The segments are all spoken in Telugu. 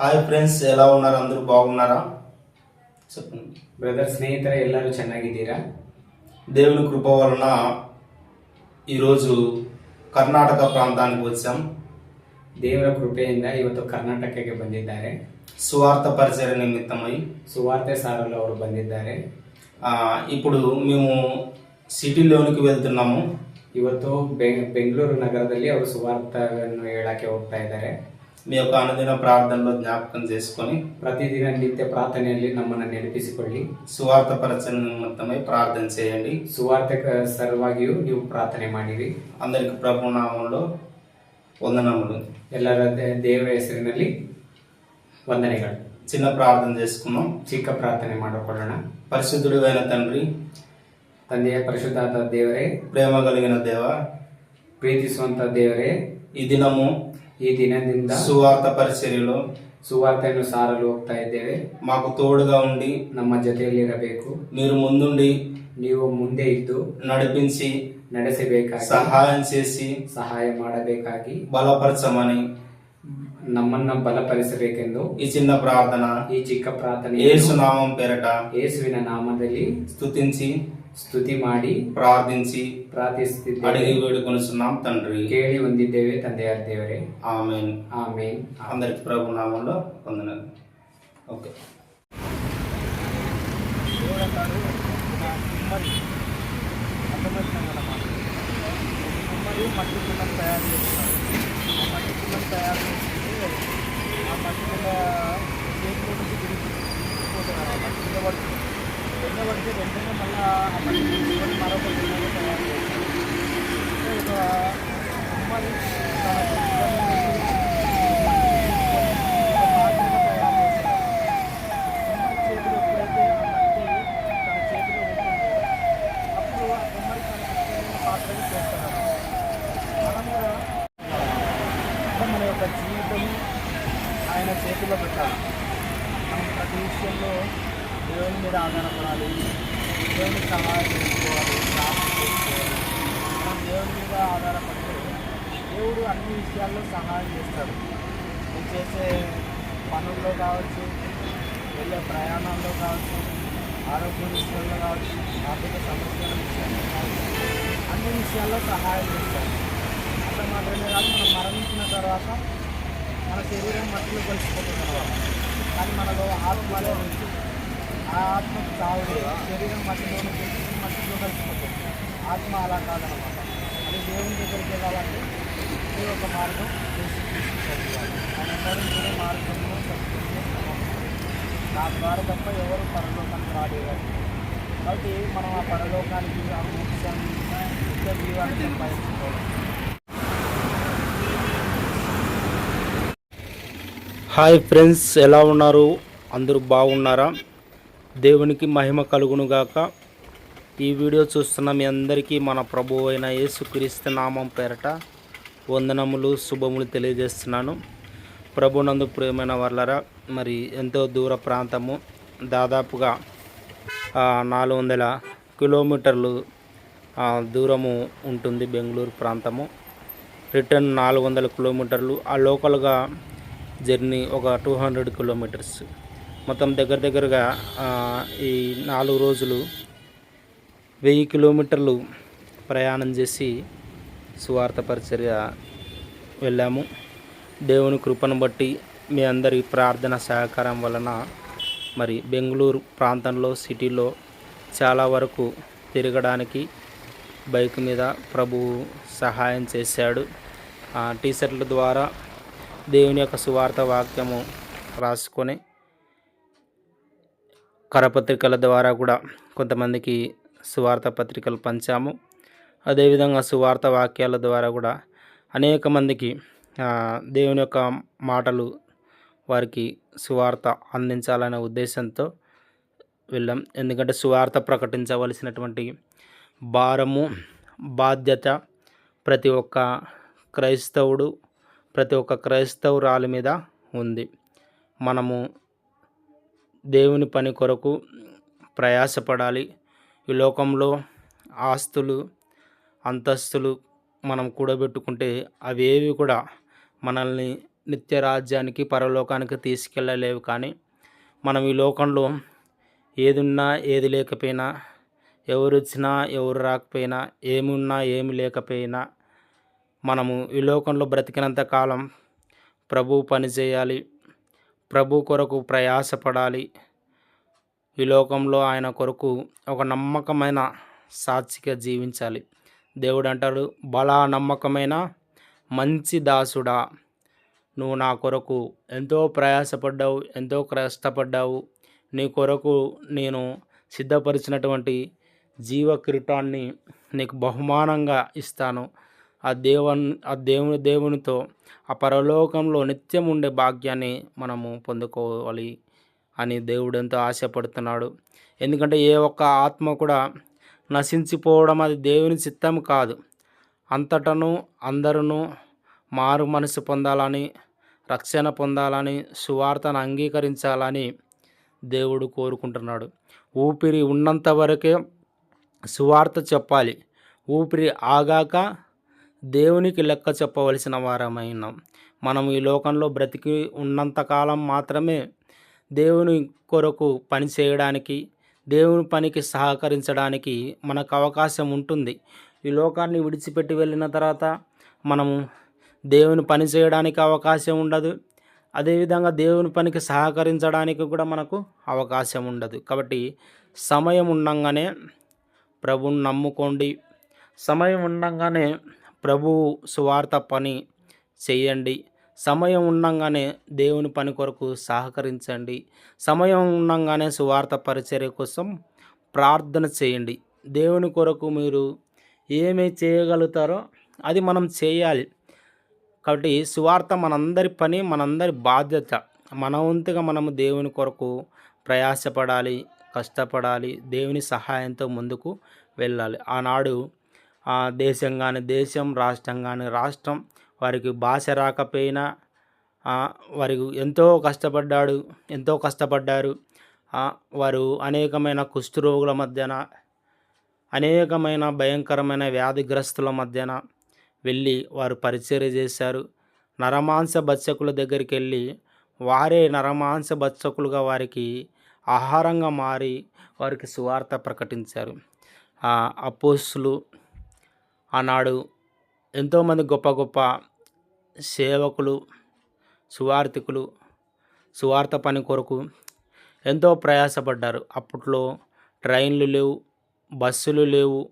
హాయ్ ఫ్రెండ్స్ ఎలా ఉన్నారు అందరూ బాగున్నారా చెప్పండి ಬ್ರದರ್ ಸ್ನೇಹಿತರೆ ಎಲ್ಲರೂ ಚೆನ್ನಾಗಿದ್ದೀರಾ దేవుని కృప వలన ఈరోజు కర్ణాటక ప్రాంతానికి వచ్చాం ದೇವರ ಕೃಪೆಯಿಂದ ಇವತ್ತು ಕರ್ನಾಟಕಕ್ಕೆ ಬಂದಿದ್ದಾರೆ సువార్త పరిచయ నిమిత్తమై ಸುವಾರ್ತೆ ಸಾರಲು ಅವರು ಬಂದಿದ್ದಾರೆ ఆ, ఇప్పుడు మేము సిటీలోనికి వెళ్తున్నాము ಇವತ್ತು ಬೆ- ಬೆಂಗಳೂರು ನಗರದಲ್ಲಿ ಅವರು ಸುವಾರ್ತವನ್ನು ಹೇಳಕ್ಕೆ ಹೋಗ್ತಾ ಇದ್ದಾರೆ మీ యొక్క అనుదిన ప్రార్థనలో జ్ఞాపకం చేసుకొని ಪ್ರತಿದಿನ ನಿತ್ಯ ಪ್ರಾರ್ಥನೆಯಲ್ಲಿ ನಮ್ಮನ್ನು ನೆನಪಿಸಿಕೊಳ್ಳಿ సువార్త పరిచయ నిమిత్తమై ప్రార్థన చేయండి ಸುವಾರ್ತೆ ಕ- ಸಲುವಾಗಿಯೂ ನೀವು ಪ್ರಾರ್ಥನೆ ಮಾಡಿರಿ అందరికి ప్రభు నామంలో వందనములు ಎಲ್ಲರ ದೇ- ದೇವರ ಹೆಸರಿನಲ್ಲಿ ವಂದನೆಗಳು చిన్న ప్రార్థన చేసుకున్నాం ಚಿಕ್ಕ ಪ್ರಾರ್ಥನೆ ಮಾಡಿಕೊಳ್ಳೋಣ పరిశుద్ధుడు అయిన తండ్రి ತಂದೆಯ ಪರಿಶುದ್ಧಾದ ದೇವರೇ ప్రేమ కలిగిన దేవ ಪ್ರೀತಿಸುವಂತ ದೇವರೇ ఈ దినము ಈ ದಿನದಿಂದ సువార్త పరిచర్యలో ಸುವಾರ್ತೆಯನ್ನು ಸಾರಲು ಹೋಗ್ತಾ ಇದ್ದೇವೆ మాకు తోడుగా ఉండి ನಮ್ಮ ಜೊತೆಯಲ್ಲಿರಬೇಕು మీరు ముందుండి ನೀವು ಮುಂದೆ ಇದ್ದು నడిపించి ನಡೆಸಬೇಕಾಗಿ సహాయం చేసి ಸಹಾಯ ಮಾಡಬೇಕಾಗಿ బలపరచమని ನಮ್ಮನ್ನ ಬಲಪಡಿಸಬೇಕೆಂದು ఈ చిన్న ప్రార్థన ಈ ಚಿಕ್ಕ ಪ್ರಾರ್ಥನೆ ఏసునామం పేరట ಯೇಸುವಿನ ನಾಮದಲ್ಲಿ స్తుతించి ಸ್ತುತಿ ಮಾಡಿ ప్రార్థించి ಪ್ರಾರ್ಥಿಸುತ್ತಿದ್ದೇವೆ అడిగి వేడుకొనుచున్నాం తండ్రి ಕೇಳಿ ಹೊಂದಿದ್ದೇವೆ ತಂದೆಯ ದೇವರೇ ఆమెన్ ಆಮೇನ್ అందరికి ప్రభు నామంలో వందనాలు ఓకే కుమ్మరి మట్టి కుండం తయారు చేస్తారు ఆ మట్టి కుండం తయారు చేస్తే ఆ మట్టి కుండ చేతిలో నుంచి విడిపోతున్నారు ఆ మట్టి కింద పడుతుంది కింద పడితే వెంటనే మళ్ళీ ఆ తీసుకొని మరొక కుండగా ఒక కుమ్మరి మన యొక్క జీవితం ఆయన చేతిలో పెట్టాలి మనం ప్రతి విషయంలో దేవుని మీద ఆధారపడాలి. దేవుని సహాయం చేసుకోవాలి. ప్రార్థన చేసుకోవాలి. మనం దేవుని మీద ఆధారపడితే దేవుడు అన్ని విషయాల్లో సహాయం చేస్తాడు. నువ్వు చేసే పనుల్లో కావచ్చు వెళ్ళే ప్రయాణాల్లో కావచ్చు ఆరోగ్య విషయాల్లో కావచ్చు ఆర్థిక సమస్యల విషయాల్లో కావచ్చు అన్ని విషయాల్లో సహాయం చేస్తాడు. అంత మాత్రమే కాదు మనం మరణించిన తర్వాత మన శరీరం మట్టిలో కలిసిపోతుంది తర్వాత కానీ మనలో ఆత్మలో ఉంటుంది. ఆ ఆత్మకు చావు శరీరం మట్టిలోనే కలిసి మట్టిలో కలిసిపోతుంది ఆత్మ అలా కాదనమాట అది దేవుని దగ్గరికి వెళ్ళాలంటే ఇది ఒక మార్గం యేసు క్రీస్తు సత్యాలు కూడా మార్గంలో నా ద్వారా తప్ప ఎవరు పరలోకానికి రాలేరు. కాబట్టి మనం ఆ పరలోకానికి ఆ మోక్షాన్ని నిత్య జీవాన్ని సంపాదించుకోవాలి. హాయ్ ఫ్రెండ్స్ ఎలా ఉన్నారు? అందరూ బాగున్నారా? దేవునికి మహిమ కలుగును గాక ఈ వీడియో చూస్తున్న మీ అందరికీ మన ప్రభు అయిన యేసుక్రీస్తు నామం పేరట వందనములు శుభములు తెలియజేస్తున్నాను. ప్రభునందు ప్రియమైన వాళ్ళరా మరి ఎంతో దూర ప్రాంతము దాదాపుగా నాలుగు వందల కిలోమీటర్లు దూరము ఉంటుంది బెంగళూరు ప్రాంతము. రిటర్న్ నాలుగు వందల కిలోమీటర్లు ఆ లోకల్గా జర్నీ ఒక టూ హండ్రెడ్ కిలోమీటర్స్. మొత్తం దగ్గర దగ్గరగా ఈ నాలుగు రోజులు వెయ్యి కిలోమీటర్లు ప్రయాణం చేసి సువార్త పరిచర్య వెళ్ళాము. దేవుని కృపను బట్టి మీ అందరి ప్రార్థన సహకారం వలన మరి బెంగళూరు ప్రాంతంలో సిటీలో చాలా వరకు తిరగడానికి బైక్ మీద ప్రభువు సహాయం చేశాడు. ఆ టీషర్ట్ల ద్వారా దేవుని యొక్క సువార్త వాక్యము రాసుకొని కరపత్రికల ద్వారా కూడా కొంతమందికి సువార్త పత్రికలు పంచాము. అదేవిధంగా సువార్త వాక్యాల ద్వారా కూడా అనేక మందికి దేవుని యొక్క మాటలు వారికి సువార్త అందించాలనే ఉద్దేశంతో వెళ్ళాం. ఎందుకంటే సువార్త ప్రకటించవలసినటువంటి భారము బాధ్యత ప్రతి ఒక్క క్రైస్తవుడు ప్రతి ఒక్క క్రైస్తవురాలి మీద ఉంది. మనము దేవుని పని కొరకు ప్రయాసపడాలి. ఈ లోకంలో ఆస్తులు అంతస్తులు మనం కూడబెట్టుకుంటే అవేవి కూడా మనల్ని నిత్య రాజ్యానికి పరలోకానికి తీసుకెళ్ళలేవు కానీ మనం ఈ లోకంలో ఏదున్నా ఏది లేకపోయినా ఎవరు వచ్చినా ఎవరు రాకపోయినా ఏమున్నా ఏమి లేకపోయినా మనము ఈ లోకంలో బ్రతికినంత కాలం ప్రభు పని చేయాలి. ప్రభు కొరకు ప్రయాసపడాలి. ఈ లోకంలో ఆయన కొరకు ఒక నమ్మకమైన సాక్షిగా జీవించాలి. దేవుడు అంటాడు బలా నమ్మకమైన మంచి దాసుడా నువ్వు నా కొరకు ఎంతో ప్రయాసపడ్డావు ఎంతో కష్టపడ్డావు. నీ కొరకు నేను సిద్ధపరిచినటువంటి జీవ కిరీటాన్ని నీకు బహుమానంగా ఇస్తాను. ఆ దేవన్ ఆ దేవుని దేవునితో ఆ పరలోకంలో నిత్యం ఉండే భాగ్యాన్ని మనము పొందుకోవాలి అని దేవుడు ఎంతో ఆశపడుతున్నాడు. ఎందుకంటే ఏ ఒక్క ఆత్మ కూడా నశించిపోవడం అది దేవుని చిత్తం కాదు. అంతటను అందరూ మారు మనసు పొందాలని రక్షణ పొందాలని సువార్తను అంగీకరించాలని దేవుడు కోరుకుంటున్నాడు. ఊపిరి ఉన్నంత వరకే సువార్త చెప్పాలి. ఊపిరి ఆగాక దేవునికి లెక్క చెప్పవలసిన వారమైనాం మనం ఈ లోకంలో బ్రతికి ఉన్నంతకాలం మాత్రమే దేవుని కొరకు పని చేయడానికి దేవుని పనికి సహకరించడానికి మనకు అవకాశం ఉంటుంది. ఈ లోకాన్ని విడిచిపెట్టి వెళ్ళిన తర్వాత మనము దేవుని పని చేయడానికి అవకాశం ఉండదు. అదేవిధంగా దేవుని పనికి సహకరించడానికి కూడా మనకు అవకాశం ఉండదు. కాబట్టి సమయం ఉండంగానే ప్రభుని నమ్ముకోండి. సమయం ఉండంగానే ప్రభు సువార్త పని చేయండి. సమయం ఉండంగానే దేవుని పని కొరకు సహకరించండి. సమయం ఉండంగానే సువార్త పరిచర్య కోసం ప్రార్థన చేయండి. దేవుని కొరకు మీరు ఏమి చేయగలుగుతారో అది మనం చేయాలి. కాబట్టి సువార్త మనందరి పని మనందరి బాధ్యత. మన వంతుగా మనము దేవుని కొరకు ప్రయాసపడాలి కష్టపడాలి దేవుని సహాయంతో ముందుకు వెళ్ళాలి. ఆనాడు దేశం కానీ దేశం రాష్ట్రం కానీ రాష్ట్రం వారికి భాష రాకపోయినా వారికి ఎంతో కష్టపడ్డాడు ఎంతో కష్టపడ్డారు. వారు అనేకమైన కుష్ఠరోగుల మధ్యన అనేకమైన భయంకరమైన వ్యాధిగ్రస్తుల మధ్యన వెళ్ళి వారు పరిచర్య చేశారు. నరమాంస బచ్చకుల దగ్గరికి వెళ్ళి వారే నరమాంస బచ్చకులుగా వారికి ఆహారంగా మారి వారికి సువార్త ప్రకటించారు. ఆ అపోస్తులు ఆనాడు ఎంతోమంది గొప్ప గొప్ప సేవకులు సువార్థికులు సువార్త పని కొరకు ఎంతో ప్రయాసపడ్డారు. అప్పట్లో ట్రైన్లు లేవు బస్సులు లేవు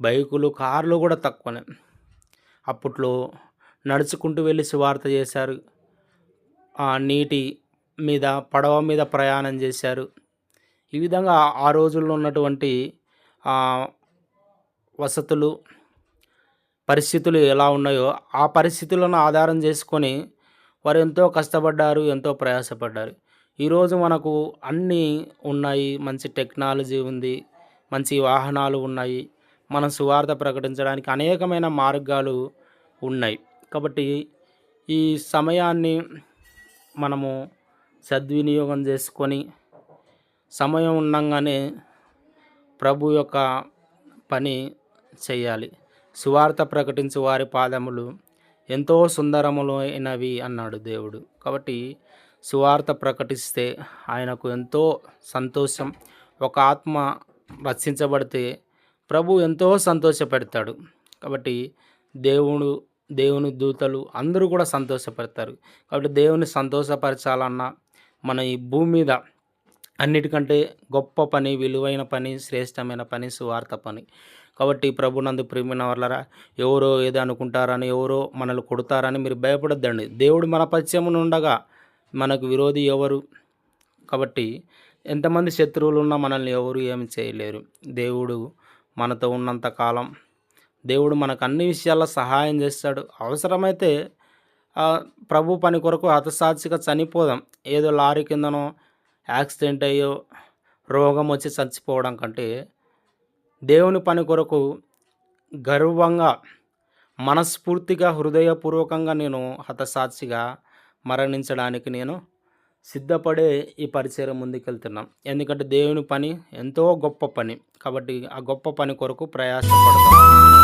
బైకులు కార్లు కూడా తక్కువనే. అప్పట్లో నడుచుకుంటూ వెళ్ళి సువార్త చేశారు. ఆ నీటి మీద పడవ మీద ప్రయాణం చేశారు. ఈ విధంగా ఆ రోజుల్లో ఉన్నటువంటి వసతులు పరిస్థితులు ఎలా ఉన్నాయో ఆ పరిస్థితులను ఆధారం చేసుకొని వారు ఎంతో కష్టపడ్డారు ఎంతో ప్రయాసపడ్డారు. ఈరోజు మనకు అన్నీ ఉన్నాయి. మంచి టెక్నాలజీ ఉంది. మంచి వాహనాలు ఉన్నాయి. మనం సువార్త ప్రకటించడానికి అనేకమైన మార్గాలు ఉన్నాయి. కాబట్టి ఈ సమయాన్ని మనము సద్వినియోగం చేసుకొని సమయం ఉండంగానే ప్రభు యొక్క పని చేయాలి. సువార్త ప్రకటించు వారి పాదములు ఎంతో సుందరములు అయినవి అన్నాడు దేవుడు. కాబట్టి సువార్త ప్రకటిస్తే ఆయనకు ఎంతో సంతోషం ఒక ఆత్మ రక్షించబడితే ప్రభు ఎంతో సంతోషపెడతాడు. కాబట్టి దేవుడు దేవుని దూతలు అందరూ కూడా సంతోషపడతారు. కాబట్టి దేవుని సంతోషపరచాలన్నా మన ఈ భూమి మీద అన్నిటికంటే గొప్ప పని విలువైన పని శ్రేష్టమైన పని సువార్త పని. కాబట్టి ప్రభునందు ప్రేమిన వాళ్ళరా ఎవరో ఏదో అనుకుంటారని ఎవరో మనల్ని కొడతారని మీరు భయపడొద్దండి. దేవుడు మన పరిచయం ఉండగా మనకు విరోధి ఎవరు? కాబట్టి ఎంతమంది శత్రువులు ఉన్నా మనల్ని ఎవరు ఏమి చేయలేరు. దేవుడు మనతో ఉన్నంత కాలం దేవుడు మనకు అన్ని విషయాల్లో సహాయం చేస్తాడు. అవసరమైతే ప్రభు పని కొరకు హతసాక్షిగా చనిపోదాం. ఏదో లారీ కిందనో యాక్సిడెంట్ అయ్యో రోగం వచ్చి చచ్చిపోవడం కంటే దేవుని పని కొరకు గర్వంగా మనస్ఫూర్తిగా హృదయపూర్వకంగా నేను హతసాక్షిగా మరణించడానికి నేను సిద్ధపడే ఈ పరిచయం ముందుకెళ్తున్నాం. ఎందుకంటే దేవుని పని ఎంతో గొప్ప పని. కాబట్టి ఆ గొప్ప పని కొరకు ప్రయాసపడతాం.